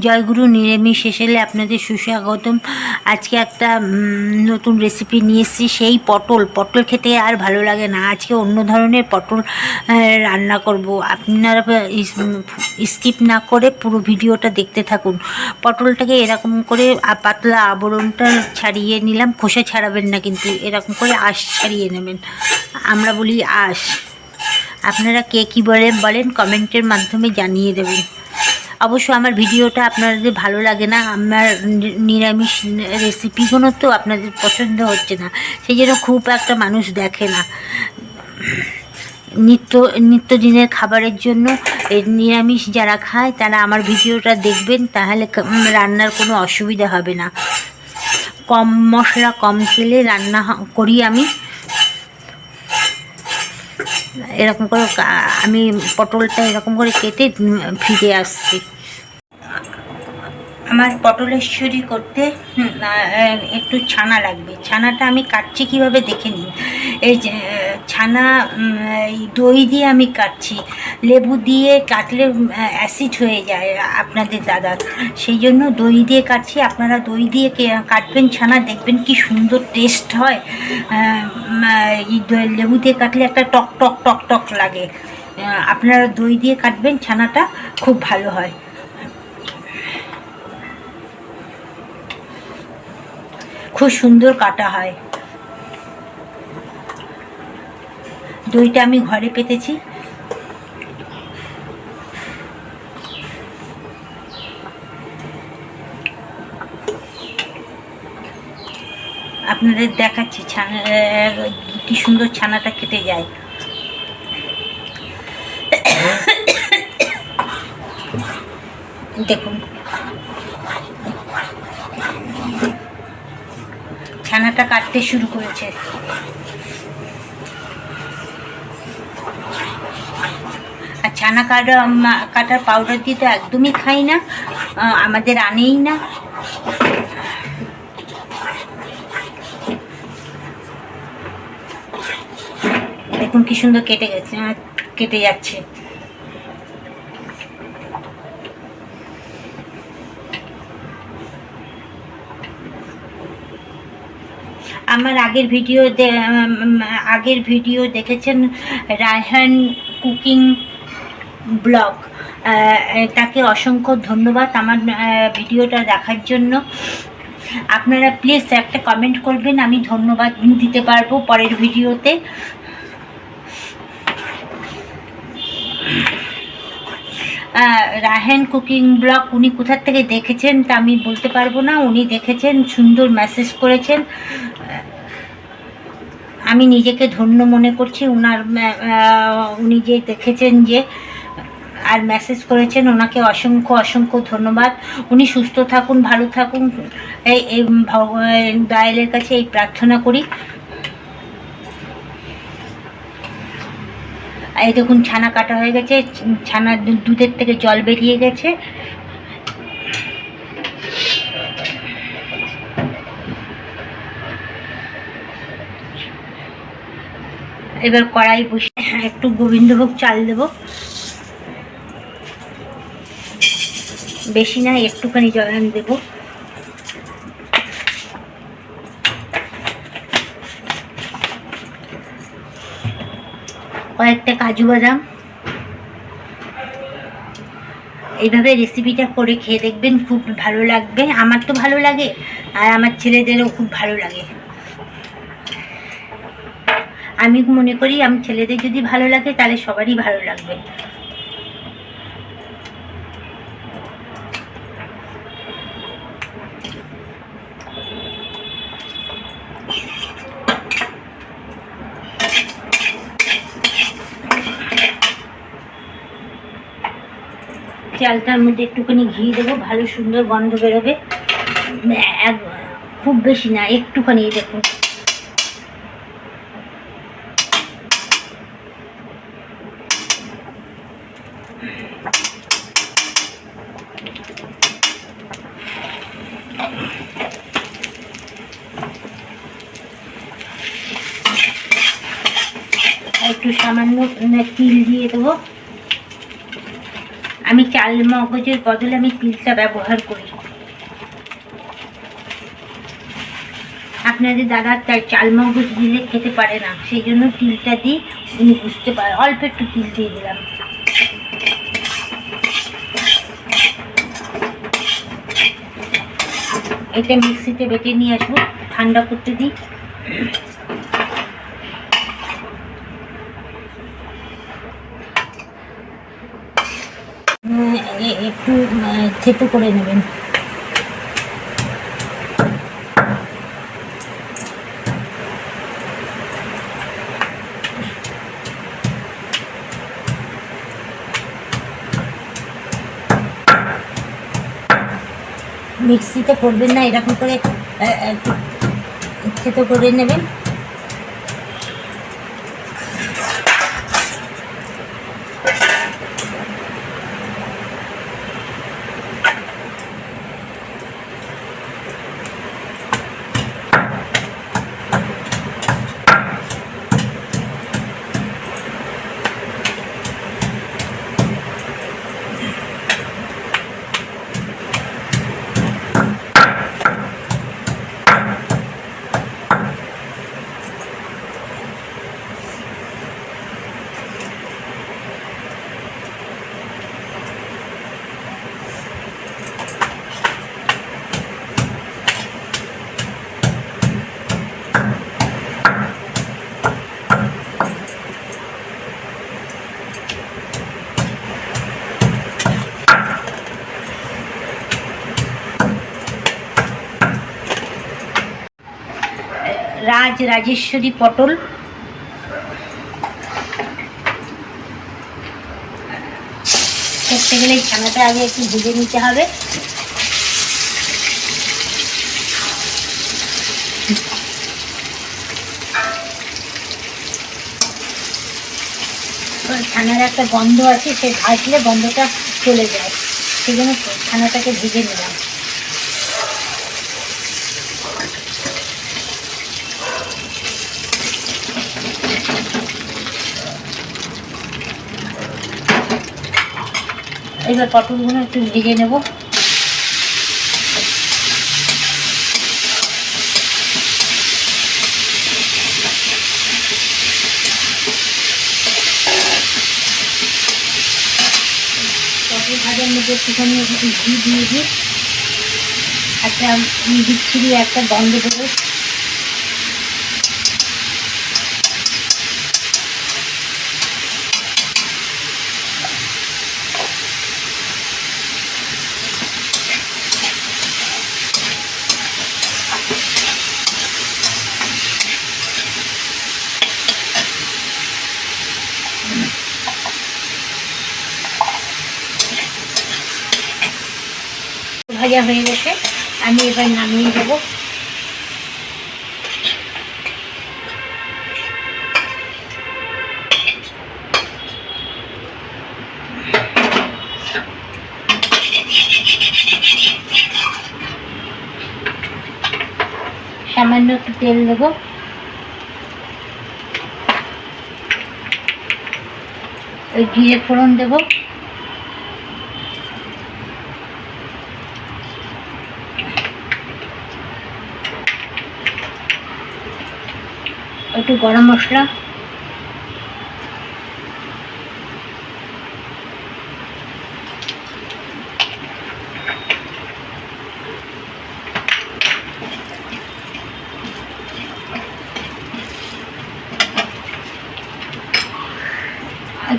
জয়গুরু নিরামিষ এসেলে আপনাদের সুস্বাগতম। আজকে একটা নতুন রেসিপি নিয়ে এসেছি, সেই পটল। পটল খেতে আর ভালো লাগে না। আজকে অন্য ধরনের পটল রান্না করব। আপনারা স্কিপ না করে পুরো ভিডিওটা দেখতে থাকুন। পটলটাকে এরকম করে পাতলা আবরণটা ছাড়িয়ে নিলাম। খোসা ছাড়াবেন না কিন্তু, এরকম করে আঁশ ছাড়িয়ে নেবেন। আমরা বলি আঁশ। আপনারা কে কী বলেন বলেন কমেন্টের মাধ্যমে জানিয়ে দেবেন। অবশ্য আমার ভিডিওটা আপনাদের ভালো লাগে না, আমার নিরামিষ রেসিপিগুলো তো আপনাদের পছন্দ হচ্ছে না, সেই জন্য খুব একটা মানুষ দেখে না। নিত্য নিত্যদিনের খাবারের জন্য নিরামিষ যারা খায়, তারা আমার ভিডিওটা দেখবেন, তাহলে রান্নার কোনো অসুবিধা হবে না। কম মশলা কম তেলে রান্না করি আমি। এরকম করে আমি পটলটা এরকম করে কেটে ফিরে আসছি। আমার পটলেশ্বরী করতে একটু ছানা লাগবে। ছানাটা আমি কাটছি কীভাবে দেখে নিন। এই ছানা দই দিয়ে আমি কাটছি। লেবু দিয়ে কাটলে অ্যাসিড হয়ে যায় আপনাদের দাদার সেই জন্য দই দিয়ে কাটছি। আপনারা দই দিয়ে কাটবেন ছানা, দেখবেন কি সুন্দর টেস্ট হয়। লেবু দিয়ে কাটলে একটা টক টক টক টক লাগে। আপনারা দই দিয়ে কাটবেন, ছানাটা খুব ভালো হয়। খুব সুন্দর কাটা হয়। দইটা আমি ঘরে পেতেছি। আপনাদের দেখাচ্ছি ছানা, কি সুন্দর ছানাটা কেটে যায়। দেখুন। ছানাটা কাটতে শুরু করেছে। আর ছানা কাটা কাটার পাউডার দিয়ে তো একদমই খাই না আমাদের আনেই না। দেখুন কি সুন্দর কেটে গেছে, কেটে যাচ্ছে। আমার আগের ভিডিও আগের ভিডিও দেখেছেন রায়হান কুকিং ব্লগ। তাকে অসংখ্য ধন্যবাদ আমার ভিডিওটা দেখার জন্য। আপনারা প্লিজ একটা কমেন্ট করবেন, আমি ধন্যবাদ দিতে পারব পরের ভিডিওতে। রাহেন কুকিং ব্লগ উনি কোথার থেকে দেখেছেন তা আমি বলতে পারব না। উনি দেখেছেন, সুন্দর মেসেজ করেছেন। আমি নিজেকে ধন্য মনে করছি। ওনার উনি যে দেখেছেন যে, আর মেসেজ করেছেন, ওনাকে অসংখ্য অসংখ্য ধন্যবাদ। উনি সুস্থ থাকুন, ভালো থাকুন। এই দয়ালের কাছে এই প্রার্থনা করি। এই দেখুন ছানা কাটা হয়ে গেছে, ছানা দুধের থেকে জল বেরিয়ে গেছে। এবার কড়াই বসে একটু গোবিন্দভোগ চাল দেব। বেশি না, একটুখানি জল দেবো। কয়েকটা কাজু বাদাম। এইভাবে রেসিপিটা করে খেয়ে দেখবেন খুব ভালো লাগবে। আমার তো ভালো লাগে আর আমার ছেলেদেরও খুব ভালো লাগে। আমি মনে করি, আমি ছেলেদের যদি ভালো লাগে তাহলে সবারই ভালো লাগবে। চালটার মধ্যে একটুখানি ঘি দেবো, ভালো সুন্দর গন্ধ বেরোবে। খুব বেশি না, একটুখানি দেখুন। একটু সামান্য তিল দিয়ে দেবো। চাল মগজের বদলে আমি তিলটা ব্যবহার করি। আপনাদের দাদা তার চাল মগজ দিলে খেতে পারে না, সেই জন্য তিলটা দিই উনি বুঝতে পারে, অল্প একটু তিল দিয়ে দিলাম। এটা মিক্সিতে বেটে নিয়ে আসব, ঠান্ডা করতে দিই। একটু আহ, থেতো করে নেবেন। মিক্সিতে করবেন না এরকম করে থেতো করে নেবেন। রাজ রাজেশ্বরী পটল। করতে গেলে ছানাটা আগে একটু ভেজে নিতে হবে। ছানার একটা গন্ধ আছে, সে ভাজলে গন্ধটা চলে যায়। সেই জন্য ছানাটাকে ভেজে নিলাম। এবার পটলগুলো একটু ভেজে নেব। পটল ঘি দিয়ে দিই। একটা বিচ্ছিরি একটা গন্ধ দেবো। ভাজা হয়ে গেছে। আমি এবার নামিয়ে দেবো। সামান্য একটু তেল দেবো। ওই জিরে ফোড়ন দেবো। একটু গরম মশলা।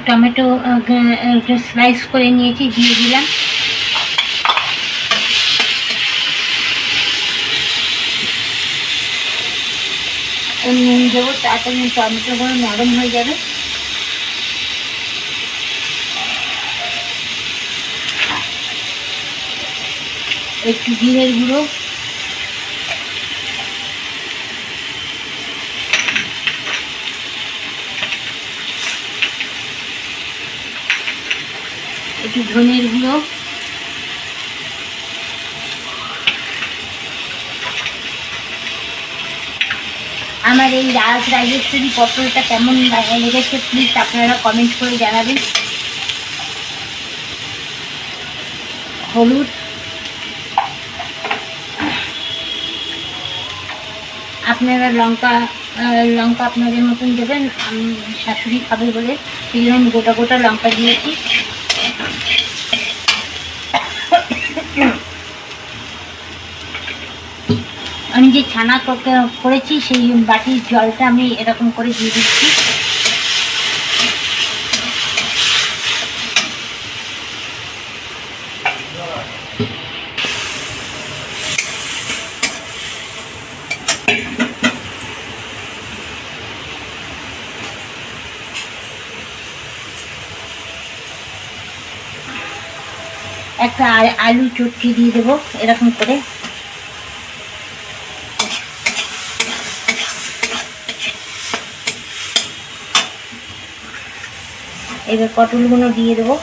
টমেটো স্লাইস করে নিয়েছি দিয়ে দিলাম। নুন দেবো তাড়াতাড়ি টমেটোগুলো নরম হয়ে যাবে। একটু জিরের গুঁড়ো। একটু ধনের গুঁড়ো। আমার এই রাজ রাজেশ্বরী পটলটা কেমন লেগেছে প্লিজ আপনারা কমেন্ট করে জানাবেন। হলুদ। আপনারা লঙ্কা লঙ্কা আপনাদের মতন দেবেন শাশুড়ি খাবে বলে। সেই জন্য গোটা গোটা লঙ্কা দিয়েছি আমি যে ছানা করেছি, সেই বাটির জলটা আমি এরকম করে দিয়ে দিচ্ছি। একটা আলু চটকি দিয়ে দেবো, এরকম করে। এবার পটলগুলো দিয়ে দেবো।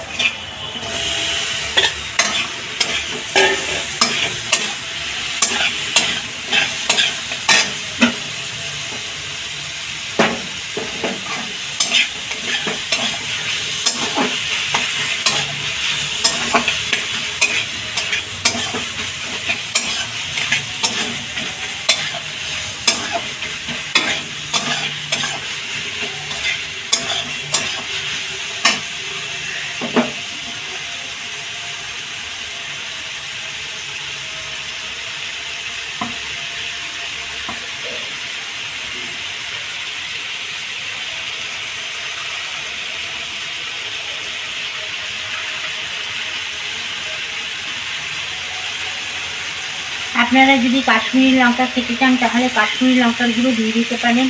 আপনারা যদি কাশ্মীরি লঙ্কা খেতে চান তাহলে কাশ্মীরি লঙ্কার গুঁড়ো দিয়ে দিতে পারেন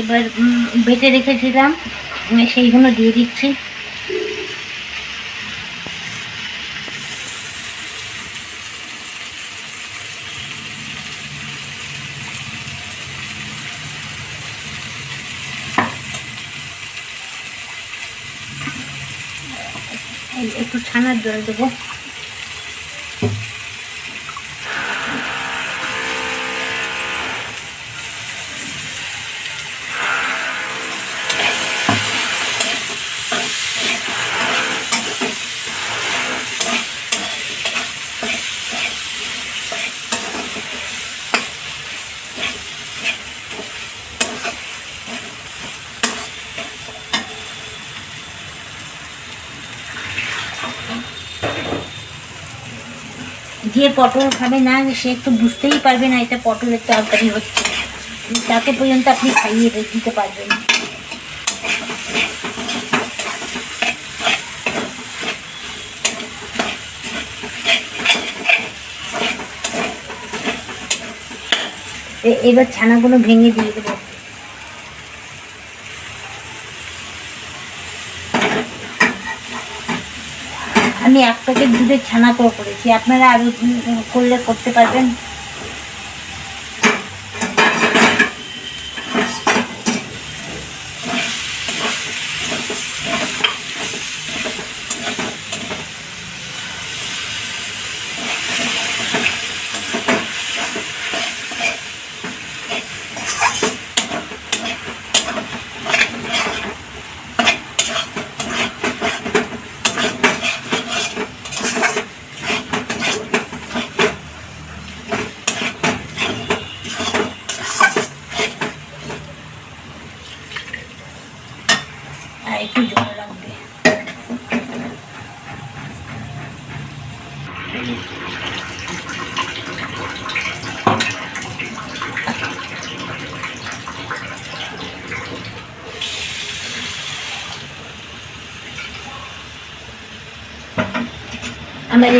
এবার উম, বেটে রেখেছিলাম। উম, সেইগুলো দিয়ে দিচ্ছি। একটু ছানার জল দেবো যে পটল খাবে না, সে একটু বুঝতেই পারবে না এটা পটলের তরকারি হচ্ছে। তাকে পর্যন্ত আপনি খাইয়ে দিতে পারবেন। এবার ছানাগুলো ভেঙে দিয়ে দেবো। আমি এক প্যাকেট দুধের ছানা করে করেছি। আপনারা আরও করলে করতে পারবেন।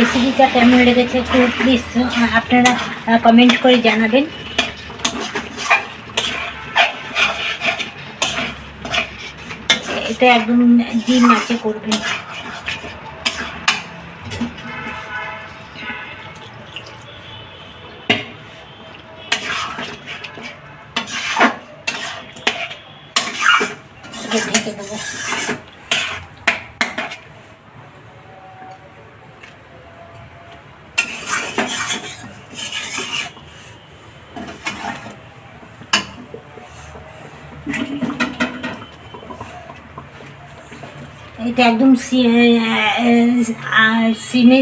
রেসিপিটা কেমন লেগেছে একটু প্লিজ আপনারা কমেন্ট করে জানাবেন। এটা একদম ডিম মাছে করবেন এটাকে ঢেকে দেবো এটা একদম সিমে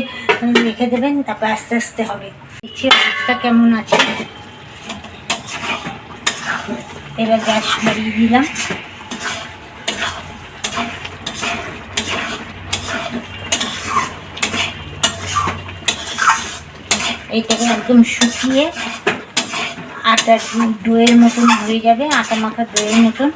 রেখে দেবেন, তারপর আস্তে আস্তে হবে। দেখছি অবস্থা কেমন আছে। এবার গ্যাস বাড়িয়ে দিলাম। এইটাকে একদম শুকিয়ে আটা ডোয়ের মতন হয়ে যাবে, আটা মাখা ডোয়ের মতন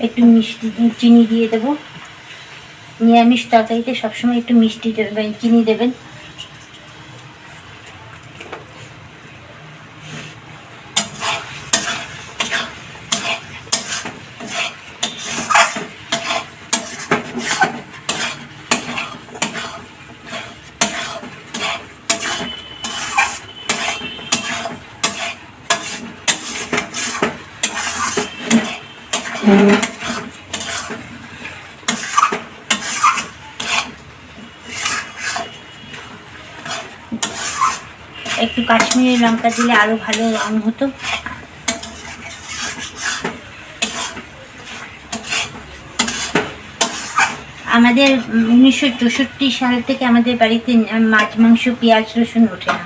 একটু মিষ্টি দিয়ে- চিনি দিয়ে দেবো। নিরামিষ তরকারিতে সবসময় একটু মিষ্টি দেবেন চিনি দেবেন। একটু কাশ্মীরি লঙ্কা দিলে আরও ভালো রং হতো। আমাদের উনিশশো চৌষট্টি সাল থেকে আমাদের বাড়িতে মাছ, মাংস, পেঁয়াজ, রসুন ওঠে না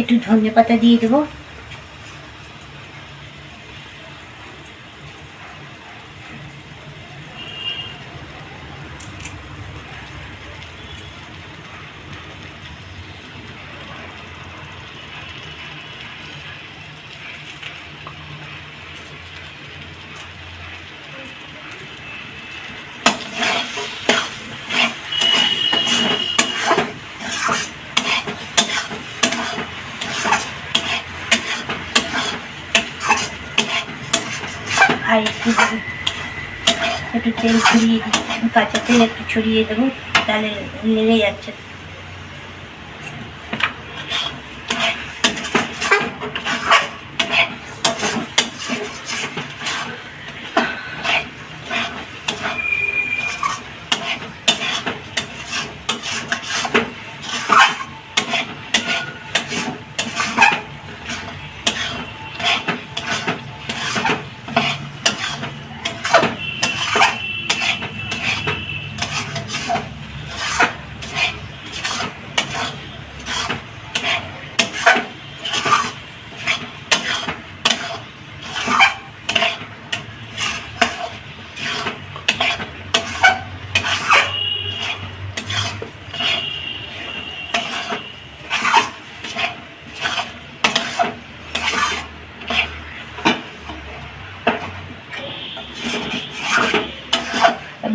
একটু ধনে পাতা দিয়ে দেবো আর একটু তেল ছড়িয়ে দিচ্ছি কাঁচা তেল একটু ছড়িয়ে দেবো তাহলে লেগে যাচ্ছে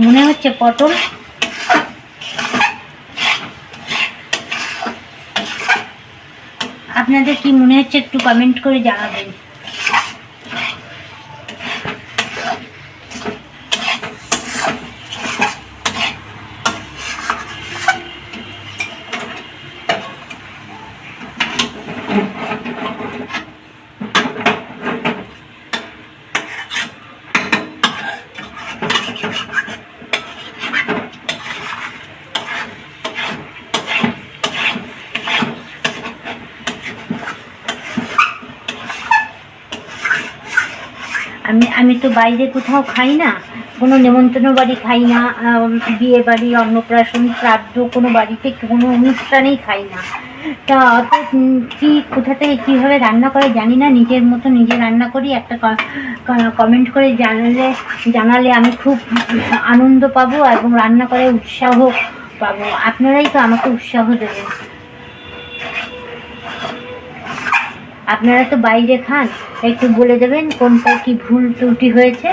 মনে হচ্ছে পটল। আপনাদের কি মনে হচ্ছে একটু কমেন্ট করে জানাবেন আমি আমি তো বাইরে কোথাও খাই না। কোনো নেমন্তন্ন বাড়ি খাই না বিয়ে বাড়ি, অন্নপ্রাশন, শ্রাদ্ধ, কোনো বাড়িতে কোনো অনুষ্ঠানেই খাই না। তা অত কি, কোথা থেকে কীভাবে রান্না করে জানি না। নিজের মতো নিজে রান্না করি। একটা কমেন্ট করে জানালে জানালে আমি খুব আনন্দ পাবো এবং রান্না করে উৎসাহ পাবো। আপনারাই তো আমাকে উৎসাহ দেবেন। আপনারা তো বাইরে খান, একটু বলে দেবেন কোনটা কি ভুল ত্রুটি হয়েছে।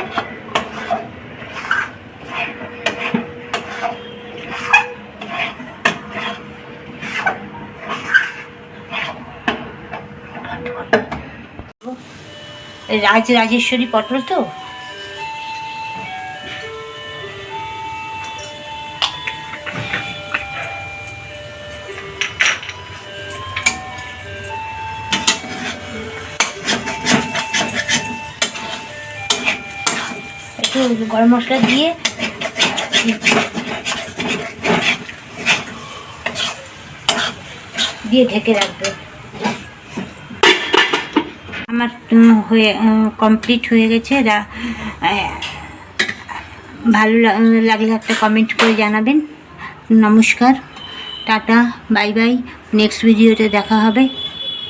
রাজ রাজেশ্বরী পটল তো? গরম মশলা দিয়ে দিয়ে ঢেকে রাখবে। আমার হয়ে কমপ্লিট হয়ে গেছে। রা- ভালো লাগলে একটা কমেন্ট করে জানাবেন। নমস্কার, টাটা বাই বাই নেক্সট ভিডিওতে দেখা হবে।